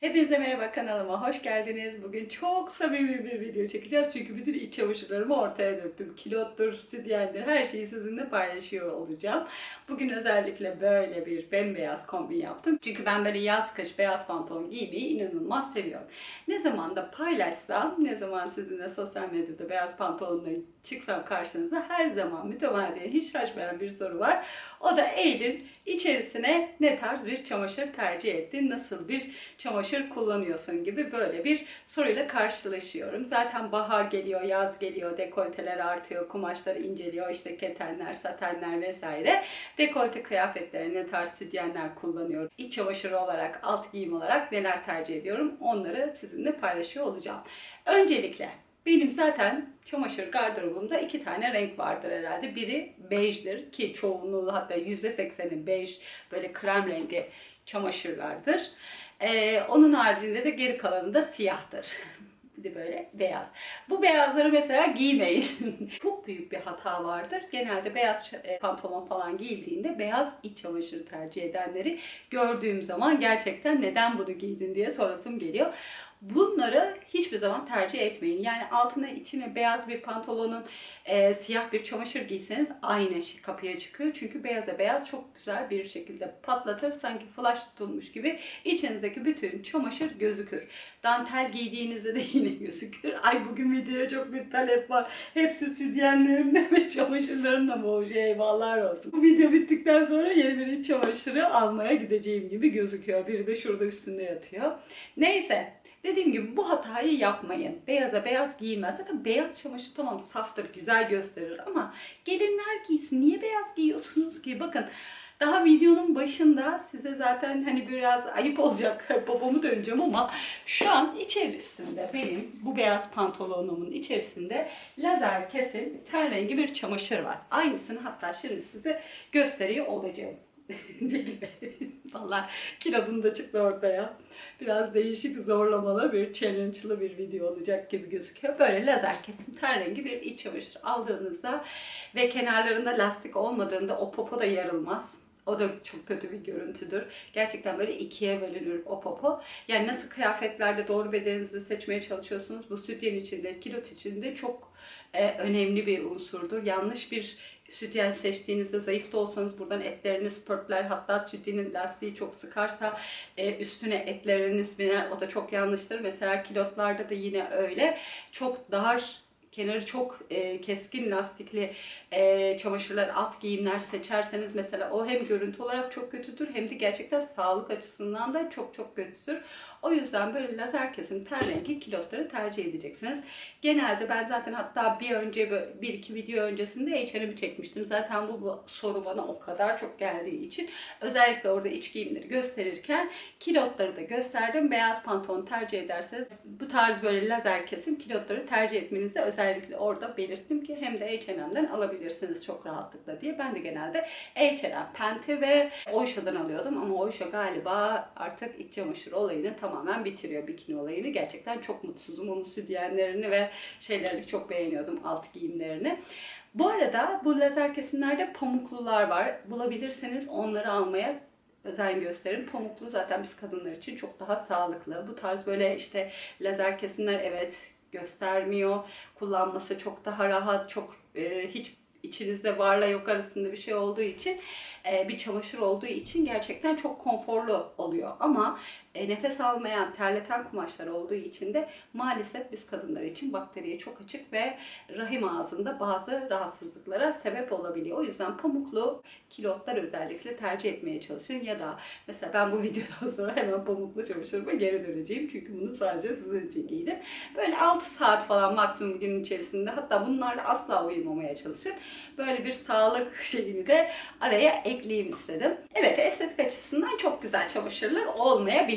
Hepinize merhaba kanalıma hoş geldiniz. Bugün çok samimi bir video çekeceğiz çünkü bütün iç çamaşırlarımı ortaya döktüm. Kilottur, sütyendir her şeyi sizinle paylaşıyor olacağım. Bugün özellikle böyle bir bembeyaz kombin yaptım. Çünkü ben böyle yaz kış beyaz pantolon giymeyi inanılmaz seviyorum. Ne zaman da paylaşsam, ne zaman sizinle sosyal medyada beyaz pantolonla çıksam karşınıza her zaman mütemadiyen hiç şaşmayan bir soru var. O da Eylül içerisine ne tarz bir çamaşır tercih ettin, nasıl bir çamaşır kullanıyorsun gibi böyle bir soruyla karşılaşıyorum. Zaten bahar geliyor, yaz geliyor, dekolteler artıyor, kumaşlar inceliyor, işte ketenler, satenler vesaire. Dekolte kıyafetleri ne tarz sütyenler kullanıyorum. İç çamaşırı olarak, alt giyim olarak neler tercih ediyorum onları sizinle paylaşıyor olacağım. Öncelikle benim zaten çamaşır gardırobumda iki tane renk vardır herhalde. Biri bejdir ki çoğunluğu hatta %80'i bej böyle krem rengi çamaşırlardır. Ee, onun haricinde de geri kalanı da siyahtır. Bir de böyle beyaz. Bu beyazları mesela giymeyin. Çok büyük bir hata vardır. Genelde beyaz e, pantolon falan giyildiğinde beyaz iç çamaşırı tercih edenleri gördüğüm zaman gerçekten neden bunu giydin diye sorasım geliyor. Bunları hiçbir zaman tercih etmeyin. Yani altına içine beyaz bir pantolonun e, siyah bir çamaşır giyseniz aynı kapıya çıkıyor. Çünkü beyaza beyaz çok güzel bir şekilde patlatır. Sanki flash tutulmuş gibi içinizdeki bütün çamaşır gözükür. Dantel giydiğinizde de yine gözükür. Ay bugün videoya çok bir talep var. Hepsi sütyenlerimle ve çamaşırlarımla mı olacak? Eyvahlar olsun. Bu video bittikten sonra yeni bir çamaşırı almaya gideceğim gibi gözüküyor. Biri de şurada üstünde yatıyor. Neyse. Dediğim gibi bu hatayı yapmayın. Beyaza beyaz giyilmez. Zaten beyaz çamaşır tamam saftır, güzel gösterir ama gelinler giysin. Niye beyaz giyiyorsunuz ki? Bakın daha videonun başında size zaten hani biraz ayıp olacak babamı döneceğim ama şu an içerisinde benim bu beyaz pantolonumun içerisinde lazer kesin ten rengi bir çamaşır var. Aynısını hatta şimdi size gösteriyor olacağım. Vallahi kilodum da çıktı ortaya. Biraz değişik, zorlamalı bir, challenge'lı bir video olacak gibi gözüküyor. Böyle lazer kesim ten rengi bir iç çamaşır aldığınızda ve kenarlarında lastik olmadığında o popo da yarılmaz. O da çok kötü bir görüntüdür. Gerçekten böyle ikiye bölünür o popo. Yani nasıl kıyafetlerde doğru bedeninizi seçmeye çalışıyorsunuz? Bu sütyen içinde, kilot içinde çok e, önemli bir unsurdur. Yanlış bir sütyen seçtiğinizde zayıf da olsanız buradan etleriniz pörtler. Hatta sütyenin lastiği çok sıkarsa e, üstüne etleriniz biner. O da çok yanlıştır. Mesela kilotlarda da yine öyle. Çok dar kenarı çok e, keskin lastikli e, çamaşırlar, alt giyimler seçerseniz mesela o hem görüntü olarak çok kötüdür hem de gerçekten sağlık açısından da çok çok kötüdür. O yüzden böyle lazer kesim ten rengi kilotları tercih edeceksiniz. Genelde ben zaten hatta bir önce bir iki video öncesinde H&M'i çekmiştim. Zaten bu, bu soru bana o kadar çok geldiği için özellikle orada iç giyimleri gösterirken kilotları da gösterdim. Beyaz pantolon tercih ederseniz bu tarz böyle lazer kesim kilotları tercih etmenizi özellikle orada belirttim ki hem de H&M'den alabilirsiniz çok rahatlıkla diye. Ben de genelde H&M, Pente ve Oysha'dan alıyordum ama Oysha galiba artık iç çamaşır olayını tamamen bitiriyor bikini olayını. Gerçekten çok mutsuzum. Onun sütyenlerini ve şeylerini çok beğeniyordum alt giyimlerini. Bu arada bu lazer kesimlerde pamuklular var. Bulabilirseniz onları almaya özen gösterin. Pamuklu zaten biz kadınlar için çok daha sağlıklı. Bu tarz böyle işte lazer kesimler evet göstermiyor. Kullanması çok daha rahat, çok e, hiç içinizde varla yok arasında bir şey olduğu için e, bir çamaşır olduğu için gerçekten çok konforlu oluyor. Ama e, nefes almayan, terleten kumaşlar olduğu için de maalesef biz kadınlar için bakteriye çok açık ve rahim ağzında bazı rahatsızlıklara sebep olabiliyor. O yüzden pamuklu kilotlar özellikle tercih etmeye çalışın ya da mesela ben bu videodan sonra hemen pamuklu çamaşırıma geri döneceğim. Çünkü bunu sadece sizin için giydim. Böyle 6 saat falan maksimum günün içerisinde hatta bunlarla asla uyumamaya çalışın. Böyle bir sağlık şeyini de araya ekleyeyim istedim. Evet estetik açısından çok güzel çamaşırlar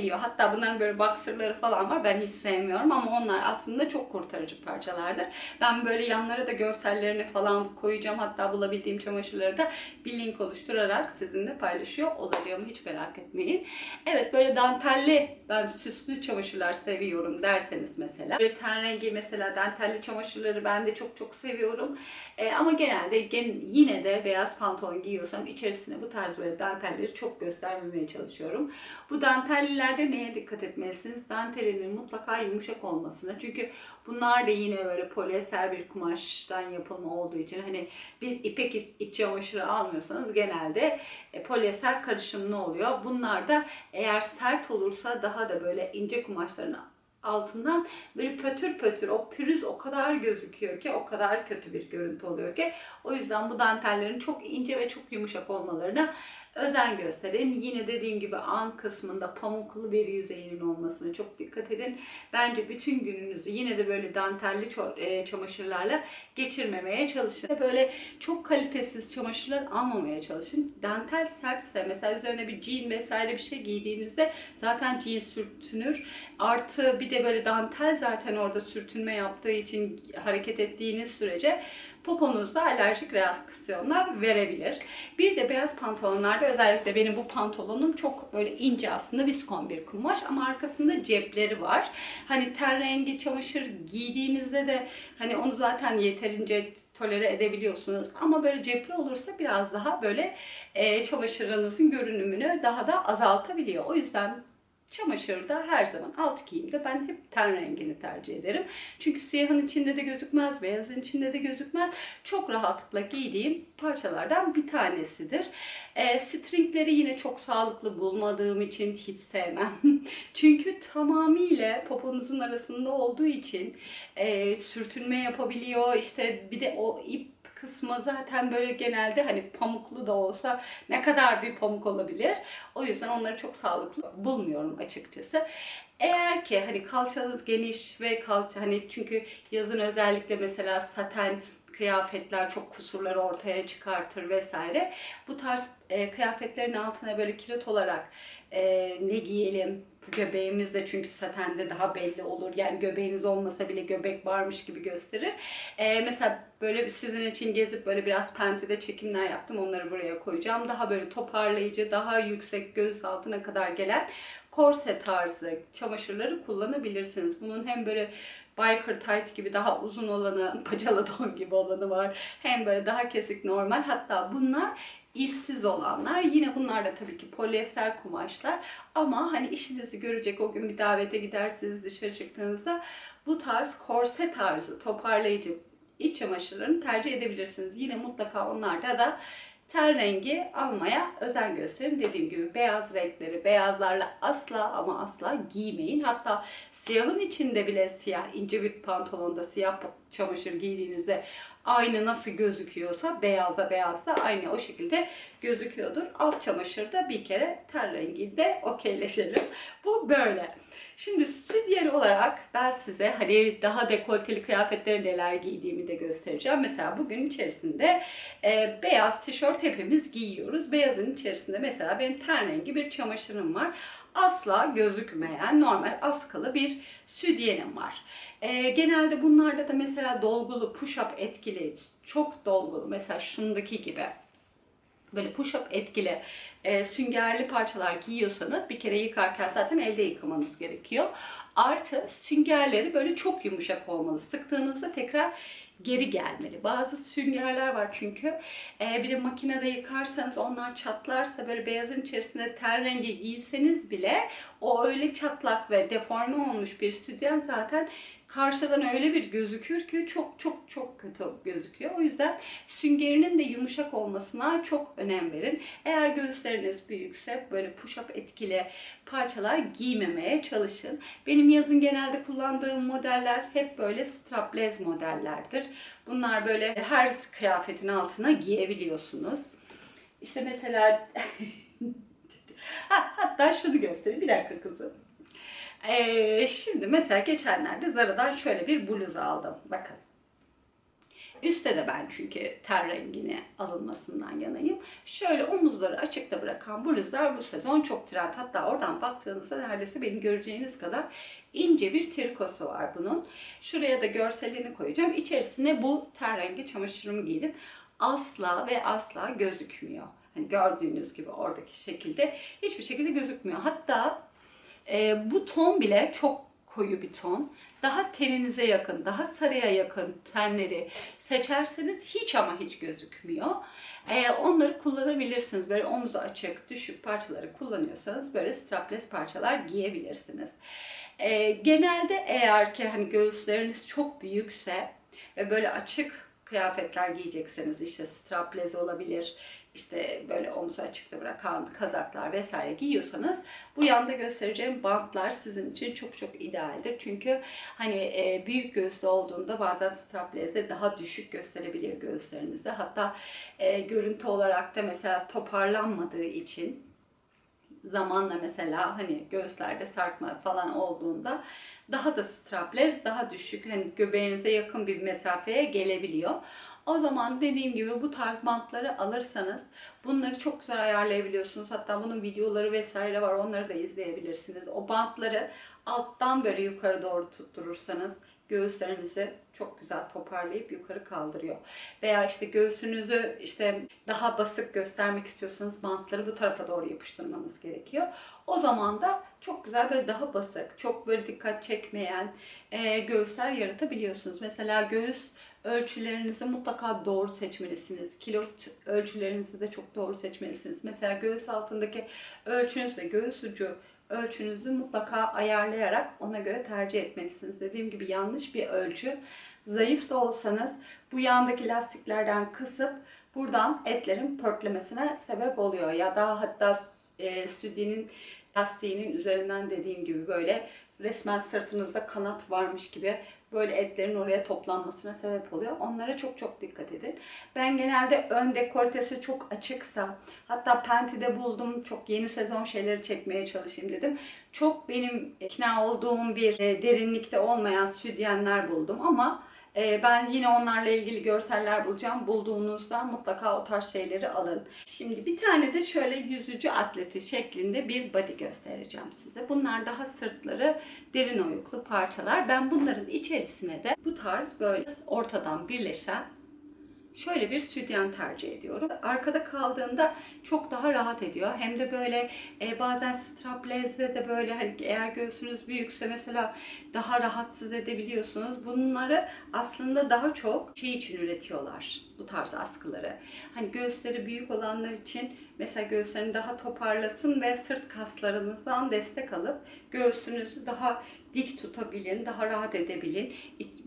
olmayabiliyor. Hatta bunların böyle boxerları falan var. Ben hiç sevmiyorum ama onlar aslında çok kurtarıcı parçalardır. Ben böyle yanlara da görsellerini falan koyacağım. Hatta bulabildiğim çamaşırları da bir link oluşturarak sizinle paylaşıyor olacağımı hiç merak etmeyin. Evet böyle dantelli ben süslü çamaşırlar seviyorum derseniz mesela. Böyle ten rengi mesela dantelli çamaşırları ben de çok çok seviyorum. Ee, ama genelde gen, yine de beyaz pantolon giyiyorsam içerisine bu tarz böyle dantelleri çok göstermemeye çalışıyorum. Bu danteller dantellerde neye dikkat etmelisiniz? Dantelinin mutlaka yumuşak olmasına. Çünkü bunlar da yine böyle polyester bir kumaştan yapılma olduğu için hani bir ipek iç çamaşırı almıyorsanız genelde e, polyester karışımlı oluyor. Bunlar da eğer sert olursa daha da böyle ince kumaşların altından böyle pötür pötür o pürüz o kadar gözüküyor ki o kadar kötü bir görüntü oluyor ki o yüzden bu dantellerin çok ince ve çok yumuşak olmalarına özen gösterin. Yine dediğim gibi an kısmında pamuklu bir yüzeyinin olmasına çok dikkat edin. Bence bütün gününüzü yine de böyle dantelli e, çamaşırlarla geçirmemeye çalışın. Böyle çok kalitesiz çamaşırlar almamaya çalışın. Dantel sertse mesela üzerine bir jean vesaire bir şey giydiğinizde zaten jean sürtünür. Artı bir de böyle dantel zaten orada sürtünme yaptığı için hareket ettiğiniz sürece poponuzda alerjik reaksiyonlar verebilir. Bir de beyaz pantolonlarda özellikle benim bu pantolonum çok böyle ince aslında viskon bir kumaş ama arkasında cepleri var. Hani ten rengi çamaşır giydiğinizde de hani onu zaten yeterince tolere edebiliyorsunuz. Ama böyle cepli olursa biraz daha böyle e, çamaşırınızın görünümünü daha da azaltabiliyor. O yüzden çamaşırda her zaman alt giyimde ben hep ten rengini tercih ederim. Çünkü siyahın içinde de gözükmez, beyazın içinde de gözükmez. Çok rahatlıkla giydiğim parçalardan bir tanesidir. E, stringleri yine çok sağlıklı bulmadığım için hiç sevmem. Çünkü tamamıyla poponuzun arasında olduğu için e, sürtünme yapabiliyor. İşte bir de o ip kısmı zaten böyle genelde hani pamuklu da olsa ne kadar bir pamuk olabilir. O yüzden onları çok sağlıklı bulmuyorum açıkçası. Eğer ki hani kalçanız geniş ve kalça hani çünkü yazın özellikle mesela saten kıyafetler çok kusurları ortaya çıkartır vesaire. Bu tarz e, kıyafetlerin altına böyle kilot olarak e, ne giyelim göbeğimiz de çünkü satende daha belli olur. Yani göbeğiniz olmasa bile göbek varmış gibi gösterir. E, mesela böyle sizin için gezip böyle biraz pentide çekimler yaptım. Onları buraya koyacağım. Daha böyle toparlayıcı, daha yüksek göğüs altına kadar gelen korse tarzı çamaşırları kullanabilirsiniz. Bunun hem böyle biker tight gibi daha uzun olanı, paçalı don gibi olanı var. Hem böyle daha kesik normal. Hatta bunlar işsiz olanlar. Yine bunlar da tabii ki polyester kumaşlar. Ama hani işinizi görecek o gün bir davete gidersiniz dışarı çıktığınızda bu tarz korse tarzı toparlayıcı iç çamaşırlarını tercih edebilirsiniz. Yine mutlaka onlarda da ten rengi almaya özen gösterin. Dediğim gibi beyaz renkleri beyazlarla asla ama asla giymeyin. Hatta siyahın içinde bile siyah ince bir pantolonda siyah çamaşır giydiğinizde aynı nasıl gözüküyorsa beyaza beyaz da aynı o şekilde gözüküyordur. Alt çamaşırda bir kere ten renginde okeyleşelim. Bu böyle. Şimdi sütyen olarak ben size hani daha dekolteli kıyafetleri neler giydiğimi de göstereceğim. Mesela bugün içerisinde e, beyaz tişört hepimiz giyiyoruz. Beyazın içerisinde mesela benim ten rengi bir çamaşırım var. Asla gözükmeyen normal askılı bir sütyenim var. E, genelde bunlarda da mesela dolgulu push-up etkili, çok dolgulu mesela şundaki gibi böyle push-up etkili e, süngerli parçalar giyiyorsanız bir kere yıkarken zaten elde yıkamanız gerekiyor. Artı süngerleri böyle çok yumuşak olmalı. Sıktığınızda tekrar geri gelmeli. Bazı süngerler var çünkü e, bir de makinede yıkarsanız onlar çatlarsa böyle beyazın içerisinde ten rengi giyseniz bile o öyle çatlak ve deforme olmuş bir sütyen zaten karşıdan öyle bir gözükür ki çok çok çok kötü gözüküyor. O yüzden süngerinin de yumuşak olmasına çok önem verin. Eğer göğüsleriniz büyükse böyle push-up etkili parçalar giymemeye çalışın. Benim yazın genelde kullandığım modeller hep böyle strapless modellerdir. Bunlar böyle her kıyafetin altına giyebiliyorsunuz. İşte mesela ha, hatta şunu göstereyim. Bir dakika kızım. Ee, şimdi mesela geçenlerde Zara'dan şöyle bir bluz aldım. Bakın. Üste de ben çünkü ter rengini alınmasından yanayım. Şöyle omuzları açıkta bırakan bluzlar bu sezon çok trend. Hatta oradan baktığınızda neredeyse benim göreceğiniz kadar ince bir trikosu var bunun. Şuraya da görselini koyacağım. İçerisine bu ter rengi çamaşırımı giydim. Asla ve asla gözükmüyor. Hani gördüğünüz gibi oradaki şekilde hiçbir şekilde gözükmüyor. Hatta e, bu ton bile çok koyu bir ton. Daha teninize yakın, daha sarıya yakın tenleri seçerseniz hiç ama hiç gözükmüyor. Ee, onları kullanabilirsiniz. Böyle omuzu açık, düşük parçaları kullanıyorsanız böyle strapless parçalar giyebilirsiniz. Ee, genelde eğer ki hani göğüsleriniz çok büyükse ve böyle açık kıyafetler giyecekseniz işte strapless olabilir, işte böyle omuzu açıkta bırakan kazaklar vesaire giyiyorsanız bu yanda göstereceğim bantlar sizin için çok çok idealdir. Çünkü hani e, büyük göğüslü olduğunda bazen strapless'e daha düşük gösterebiliyor göğüslerinizi. Hatta e, görüntü olarak da mesela toparlanmadığı için zamanla mesela hani göğüslerde sarkma falan olduğunda daha da strapless, daha düşük hani göbeğinize yakın bir mesafeye gelebiliyor. O zaman dediğim gibi bu tarz bantları alırsanız bunları çok güzel ayarlayabiliyorsunuz. Hatta bunun videoları vesaire var onları da izleyebilirsiniz. O bantları alttan böyle yukarı doğru tutturursanız göğüslerinizi çok güzel toparlayıp yukarı kaldırıyor. Veya işte göğsünüzü işte daha basık göstermek istiyorsanız bantları bu tarafa doğru yapıştırmanız gerekiyor. O zaman da çok güzel böyle daha basık, çok böyle dikkat çekmeyen e, göğüsler yaratabiliyorsunuz. Mesela göğüs ölçülerinizi mutlaka doğru seçmelisiniz. Kilo ölçülerinizi de çok doğru seçmelisiniz. Mesela göğüs altındaki ölçünüzle göğüs ucu ölçünüzü mutlaka ayarlayarak ona göre tercih etmelisiniz. Dediğim gibi yanlış bir ölçü. Zayıf da olsanız bu yandaki lastiklerden kısıp buradan etlerin pörtlemesine sebep oluyor. Ya da hatta e, sütyenin lastiğinin üzerinden dediğim gibi böyle resmen sırtınızda kanat varmış gibi böyle etlerin oraya toplanmasına sebep oluyor. Onlara çok çok dikkat edin. Ben genelde ön dekoltesi çok açıksa hatta Penti'de buldum çok yeni sezon şeyleri çekmeye çalışayım dedim. Çok benim ikna olduğum bir e, derinlikte olmayan sütyenler buldum ama ben yine onlarla ilgili görseller bulacağım. Bulduğunuzda mutlaka o tarz şeyleri alın. Şimdi bir tane de şöyle yüzücü atleti şeklinde bir body göstereceğim size. Bunlar daha sırtları derin oyuklu parçalar. Ben bunların içerisine de bu tarz böyle ortadan birleşen şöyle bir sütyen tercih ediyorum. Arkada kaldığında çok daha rahat ediyor. Hem de böyle e, bazen strapless'de de böyle hani eğer göğsünüz büyükse mesela daha rahatsız edebiliyorsunuz. Bunları aslında daha çok şey için üretiyorlar bu tarz askıları. Hani göğüsleri büyük olanlar için mesela göğüslerini daha toparlasın ve sırt kaslarınızdan destek alıp göğsünüzü daha dik tutabilin, daha rahat edebilin.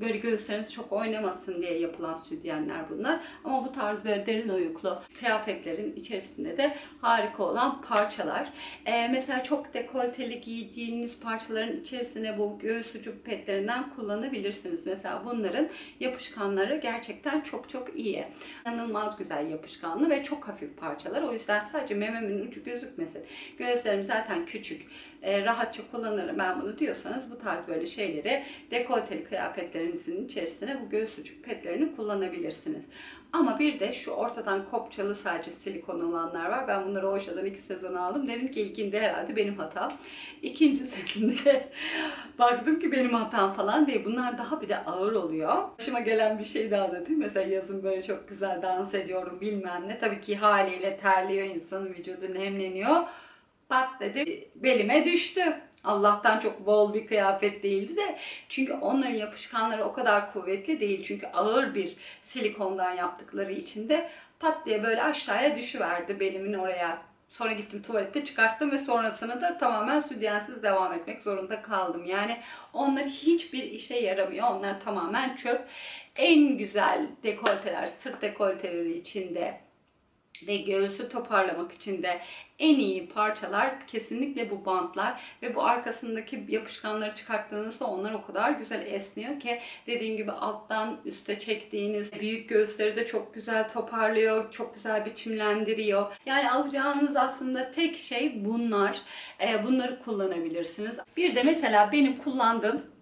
Böyle göğüsleriniz çok oynamasın diye yapılan sütyenler bunlar. Ama bu tarz böyle derin oyuklu kıyafetlerin içerisinde de harika olan parçalar. Ee, mesela çok dekolteli giydiğiniz parçaların içerisine bu göğüs ucu petlerinden kullanabilirsiniz. Mesela bunların yapışkanları gerçekten çok çok iyi. İnanılmaz güzel yapışkanlı ve çok hafif parçalar. O yüzden sadece mememin ucu gözükmesin. Göğüslerim zaten küçük. E, rahatça kullanırım ben bunu diyorsanız bu tarz böyle şeyleri dekolteli kıyafetlerinizin içerisine bu göğüs ucu petlerini kullanabilirsiniz. Ama bir de şu ortadan kopçalı sadece silikon olanlar var. Ben bunları Oşa'dan iki sezon aldım. Dedim ki ilkinde herhalde benim hatam. İkincisinde baktım ki benim hatam falan değil. Bunlar daha bir de ağır oluyor. Başıma gelen bir şey daha da değil. Mesela yazın böyle çok güzel dans ediyorum bilmem ne. Tabii ki haliyle terliyor insanın vücudu nemleniyor. Pat dedi belime düştü. Allah'tan çok bol bir kıyafet değildi de çünkü onların yapışkanları o kadar kuvvetli değil. Çünkü ağır bir silikondan yaptıkları için de pat diye böyle aşağıya düşüverdi belimin oraya. Sonra gittim tuvalette çıkarttım ve sonrasında da tamamen sütyensiz devam etmek zorunda kaldım. Yani onlar hiçbir işe yaramıyor. Onlar tamamen çöp. En güzel dekolteler, sırt dekolteleri içinde ve göğsü toparlamak için de en iyi parçalar kesinlikle bu bantlar ve bu arkasındaki yapışkanları çıkarttığınızda onlar o kadar güzel esniyor ki dediğim gibi alttan üste çektiğiniz büyük göğüsleri de çok güzel toparlıyor, çok güzel biçimlendiriyor. Yani alacağınız aslında tek şey bunlar. Bunları kullanabilirsiniz. Bir de mesela benim kullandığım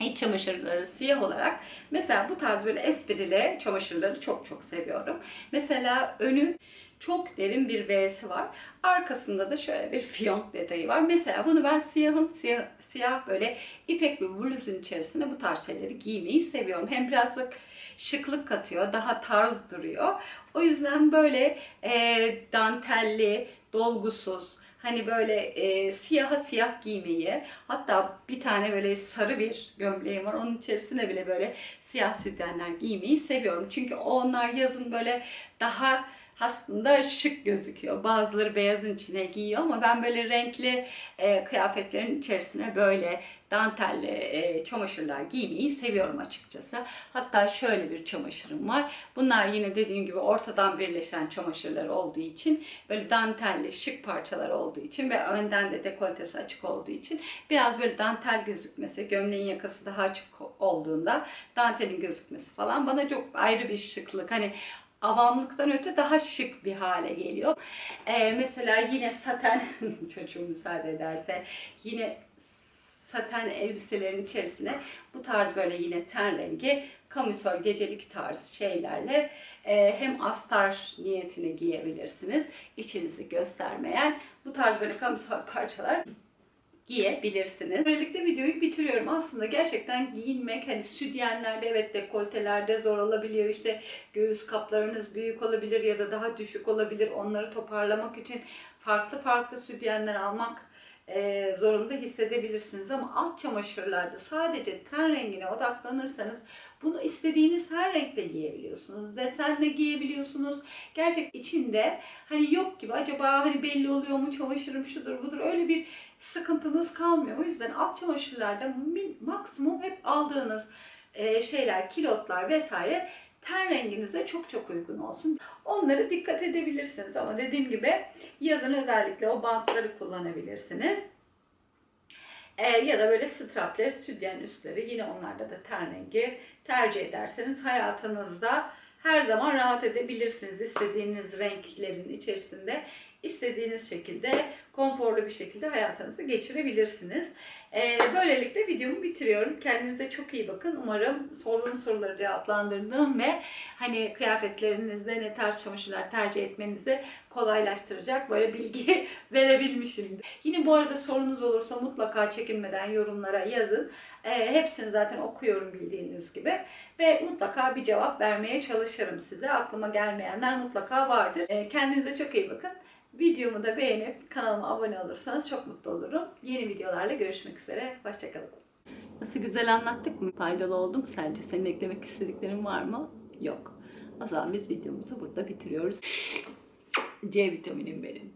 iç çamaşırları siyah olarak mesela bu tarz böyle esprili çamaşırları çok çok seviyorum. Mesela önü çok derin bir V'si var. Arkasında da şöyle bir fiyonk detayı var. Mesela bunu ben siyahın siyah, siyah böyle ipek bir bluzun içerisinde bu tarz şeyleri giymeyi seviyorum. Hem birazcık şıklık katıyor, daha tarz duruyor. O yüzden böyle e, dantelli, dolgusuz, Hani böyle e, siyaha siyah giymeyi hatta bir tane böyle sarı bir gömleğim var. Onun içerisine bile böyle siyah sütyenler giymeyi seviyorum. Çünkü onlar yazın böyle daha aslında şık gözüküyor. Bazıları beyazın içine giyiyor ama ben böyle renkli e, kıyafetlerin içerisine böyle dantelli e, çamaşırlar giymeyi seviyorum açıkçası. Hatta şöyle bir çamaşırım var. Bunlar yine dediğim gibi ortadan birleşen çamaşırlar olduğu için böyle dantelli şık parçalar olduğu için ve önden de dekoltesi açık olduğu için biraz böyle dantel gözükmesi, gömleğin yakası daha açık olduğunda dantelin gözükmesi falan bana çok ayrı bir şıklık. Hani avamlıktan öte daha şık bir hale geliyor. Ee, mesela yine saten, çocuğum müsaade ederse, yine saten elbiselerin içerisine bu tarz böyle yine ten rengi, kamisol gecelik tarz şeylerle e, hem astar niyetine giyebilirsiniz. İçinizi göstermeyen bu tarz böyle kamisol parçalar giyebilirsiniz. Böylelikle videoyu bitiriyorum. Aslında gerçekten giyinmek hani sütyenlerde evet dekoltelerde zor olabiliyor. İşte göğüs kaplarınız büyük olabilir ya da daha düşük olabilir. Onları toparlamak için farklı farklı sütyenler almak e, zorunda hissedebilirsiniz ama alt çamaşırlarda sadece ten rengine odaklanırsanız bunu istediğiniz her renkte giyebiliyorsunuz. Desenle giyebiliyorsunuz. Gerçek içinde hani yok gibi acaba hani belli oluyor mu çamaşırım şudur budur öyle bir sıkıntınız kalmıyor. O yüzden alt çamaşırlarda maksimum hep aldığınız e, şeyler, kilotlar vesaire ten renginize çok çok uygun olsun. Onları dikkat edebilirsiniz ama dediğim gibi yazın özellikle o bantları kullanabilirsiniz. E, ya da böyle strapless sütyen üstleri yine onlarda da ten rengi tercih ederseniz hayatınızda her zaman rahat edebilirsiniz. İstediğiniz renklerin içerisinde istediğiniz şekilde konforlu bir şekilde hayatınızı geçirebilirsiniz. Ee, böylelikle videomu bitiriyorum. Kendinize çok iyi bakın. Umarım sorduğum soruları cevaplandırdım ve hani kıyafetlerinizde ne tarz çamaşırlar tercih etmenizi kolaylaştıracak böyle bilgi verebilmişim. Yine bu arada sorunuz olursa mutlaka çekinmeden yorumlara yazın. Ee, hepsini zaten okuyorum bildiğiniz gibi ve mutlaka bir cevap vermeye çalışırım size. Aklıma gelmeyenler mutlaka vardır. Ee, kendinize çok iyi bakın. Videomu da beğenip kanalıma abone olursanız çok mutlu olurum. Yeni videolarla görüşmek üzere. Hoşçakalın. Nasıl güzel anlattık mı? Faydalı oldu mu sence? Senin eklemek istediklerin var mı? Yok. O zaman biz videomuzu burada bitiriyoruz. C vitaminim benim.